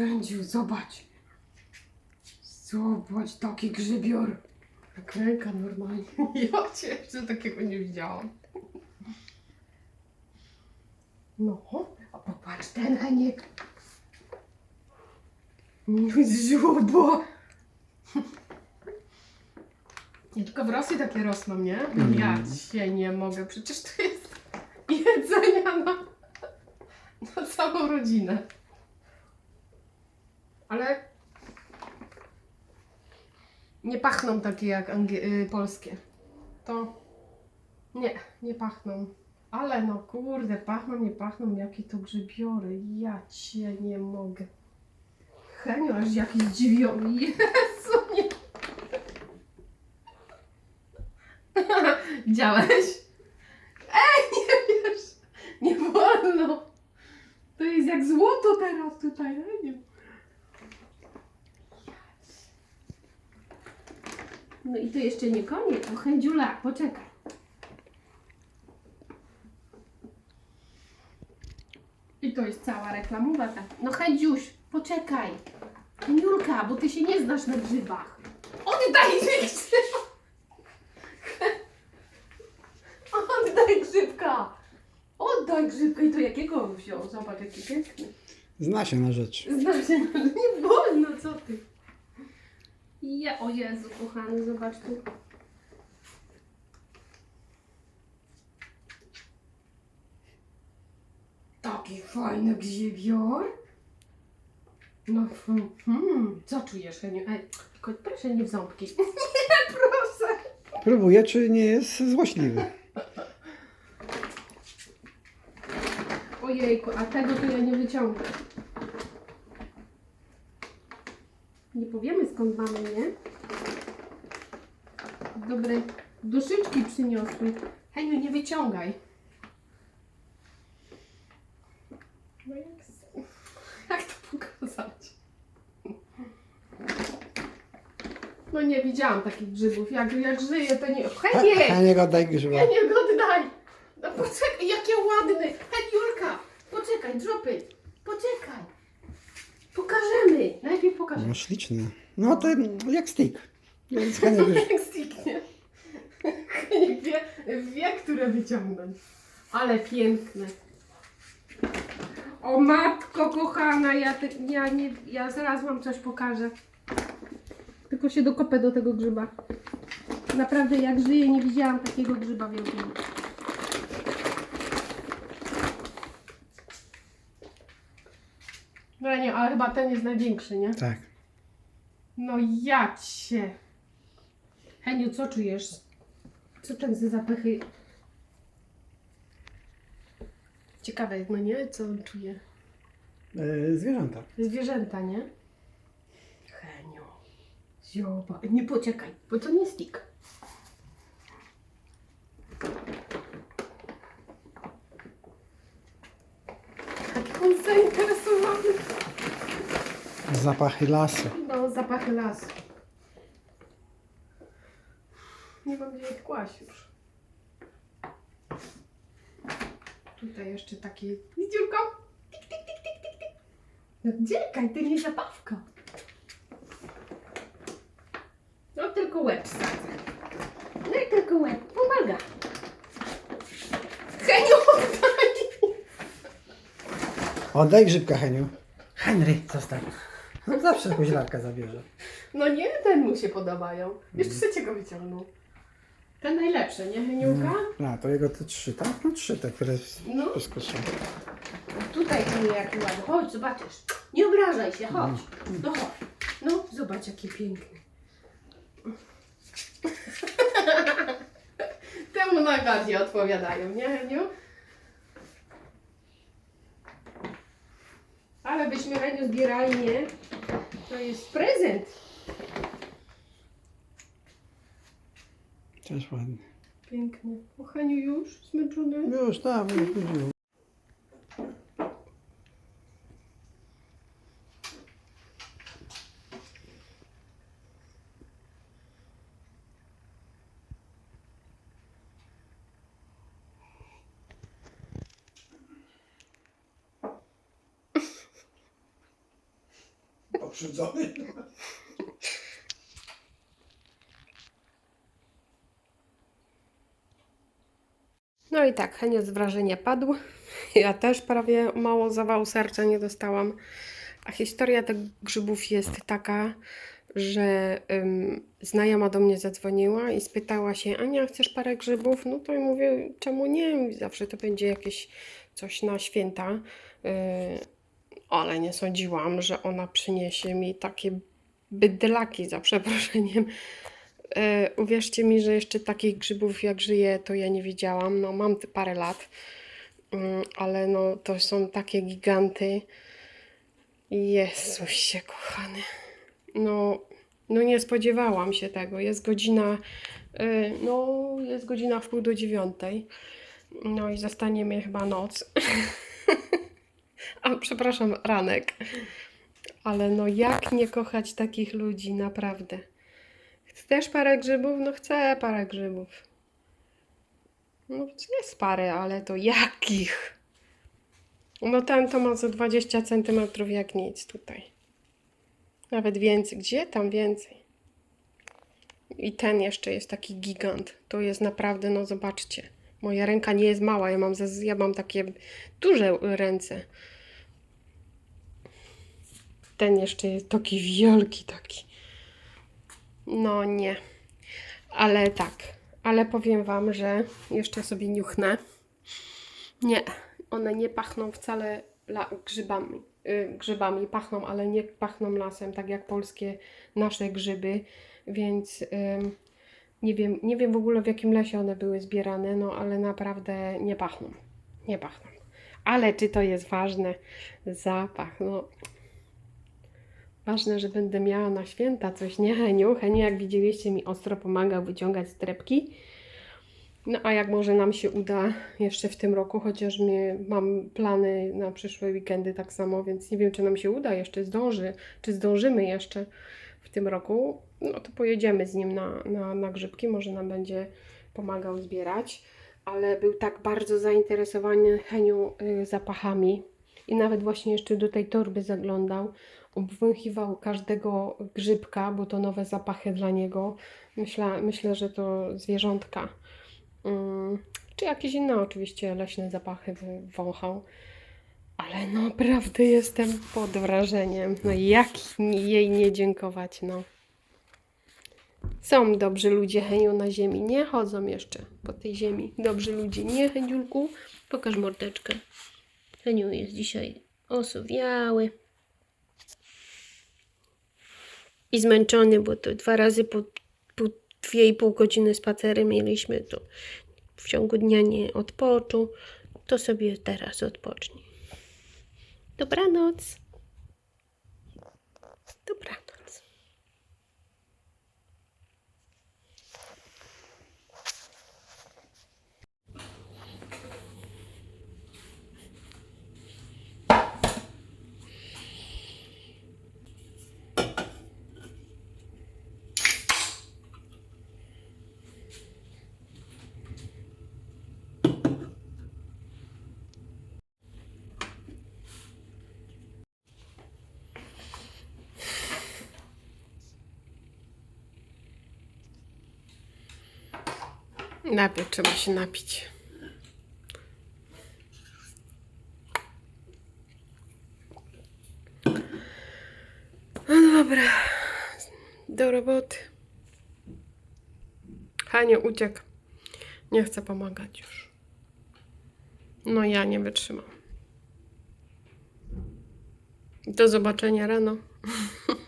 Kędziu, zobacz. Zobacz, taki grzybior. Jak ręka normalnie. Ja cię jeszcze takiego nie widziałam. No, a popatrz ten Heniek. Ziobo. Nie tylko w Rosji takie rosną, nie? Mm. Ja się nie mogę, przecież to jest jedzenia na, na całą rodzinę. Ale nie pachną takie jak angie- y, polskie. To nie, nie pachną. Ale no kurde, pachną, nie pachną, jakie to grzybiory. Ja cię nie mogę. Henio, aż jakiś zdziwiony. Jezu, nie. Widziałeś? Ej, nie wiesz. Nie wolno. To jest jak złoto teraz tutaj, Henio. No i to jeszcze nie koniec. O, Hędziula, poczekaj. I to jest cała reklamowa ta. No Hędziuś, poczekaj. Heniulka, bo ty się nie znasz na grzybach. Oddaj mi grzyba! Oddaj grzybka! Oddaj grzybka i to jakiego wziął? Zobacz, jaki piękny. Zna się na rzecz. Znasz się, no nie wolno, co ty? Ja, o Jezu, kochany, zobacz tu. Taki fajny grzybior. No, hmm, hmm. co czujesz, Heniu? Ej, tylko proszę nie w ząbki. nie, proszę. Próbuję, czy nie jest złośliwy. Ojejku, a tego to ja nie wyciągnę. Nie powiemy skąd mamy, nie? Dobre duszyczki przyniosły. Heniu, nie wyciągaj. No jak, jak to pokazać? No nie widziałam takich grzybów. Jak, jak żyję, to nie... Henie! Heniek, oddaj grzyba. Heniu, oddaj! No poczekaj, jakie ładne! Heniulka! Poczekaj, dropy! Poczekaj! Pokażemy! Najpierw pokażemy. No śliczny. No to jak stick. Więc już... Jak sticknie. Heniek wie, wie, które wyciągnąć. Ale piękne. O matko kochana, ja, te, ja, nie, ja zaraz wam coś pokażę. Tylko się dokopę do tego grzyba. Naprawdę jak żyję nie widziałam takiego grzyba wielkiego. No nie, ale chyba ten jest największy, nie? Tak. No ja cię. Heniu, co czujesz? Co tak za zapachy? Ciekawe, no nie? Co on czuje? E, zwierzęta. Zwierzęta, nie? Heniu. Zioba. Nie poczekaj, bo to nie stick. On zainteresowany. Zapachy lasu. No, zapachy lasu. Nie mam gdzie ich kłaść już. Tutaj jeszcze takie z dziurką. Tik, tik, tik, tik, tik, tik. No dziekaj, to nie zabawka. No tylko łeb wsadzę. No i tylko łeb. Pomaga. Heniu! Oddaj grzybka, Heniu. Henry, zostań. On zawsze koźlarka zabierze. No nie, ten mu się podobają. Jeszcze trzeciego wyciągnął. Ten najlepszy, nie Heniuka? A, to jego te trzy, tak? No trzy te, które No. wszystko są. Tutaj ten jaki ładny. Chodź, zobaczysz. Nie obrażaj się, chodź. No chodź. No, zobacz jaki piękny. Temu najbardziej odpowiadają, nie Heniu? Ale byśmy Heniu zbierali, nie? To jest prezent. Też ładny. Piękny. O Heniu już zmęczony? Już, tak, już, już, już. pokrzywdzony. No i tak, Henio z wrażenia padł. Ja też prawie mało zawału serca nie dostałam. A historia tych grzybów jest taka, że ym, znajoma do mnie zadzwoniła i spytała się, Ania, chcesz parę grzybów? No to ja mówię, czemu nie? Zawsze to będzie jakieś coś na święta. Yy, ale nie sądziłam, że ona przyniesie mi takie bydlaki, za przeproszeniem. E, uwierzcie mi, że jeszcze takich grzybów jak żyję, to ja nie widziałam. No, mam parę lat, mm, ale no, to są takie giganty. Jezusie, kochany. No, no nie spodziewałam się tego. Jest godzina, y, no, jest godzina w pół do dziewiątej. No i zastanie mnie chyba noc. A, przepraszam, ranek. Ale no jak nie kochać takich ludzi, naprawdę. Chcesz parę grzybów? No chcę parę grzybów. No jest parę, ale to jakich? No ten to ma za 20 cm jak nic tutaj. Nawet więcej. Gdzie tam więcej? I ten jeszcze jest taki gigant. To jest naprawdę, no zobaczcie. Moja ręka nie jest mała, ja mam, ja mam takie duże ręce. Ten jeszcze jest taki wielki taki. No nie. Ale tak. Ale powiem Wam, że jeszcze sobie niuchnę. Nie. One nie pachną wcale grzybami. Y, grzybami pachną, ale nie pachną lasem, tak jak polskie nasze grzyby. Więc ym, nie, wiem, nie wiem w ogóle w jakim lesie one były zbierane, no ale naprawdę nie pachną. Nie pachną. Ale czy to jest ważne? Zapach. No, Ważne, że będę miała na święta coś, nie Heniu? Heniu, jak widzieliście, mi ostro pomagał wyciągać strepki. No a jak może nam się uda jeszcze w tym roku, chociaż mnie, mam plany na przyszłe weekendy tak samo, więc nie wiem, czy nam się uda jeszcze zdąży, czy zdążymy jeszcze w tym roku, no to pojedziemy z nim na, na, na grzybki, może nam będzie pomagał zbierać. Ale był tak bardzo zainteresowany Heniu y, zapachami i nawet właśnie jeszcze do tej torby zaglądał obwąchiwał każdego grzybka, bo to nowe zapachy dla niego. Myślę, myślę że to zwierzątka. Mm, czy jakieś inne oczywiście leśne zapachy wąchał. Ale naprawdę jestem pod wrażeniem. No jak jej nie dziękować, no. Są dobrzy ludzie, Heniu, na ziemi. Nie chodzą jeszcze po tej ziemi. Dobrzy ludzie. Nie, Heniulku? Pokaż mordeczkę. Heniu jest dzisiaj osowiały i zmęczony, bo to dwa razy po, po dwie i pół godziny spacery mieliśmy, to w ciągu dnia nie odpoczął, to sobie teraz odpocznij. Dobranoc. Najpierw trzeba się napić. No dobra. Do roboty. Haniu uciekł. Nie chce pomagać już. No ja nie wytrzymam. Do zobaczenia rano.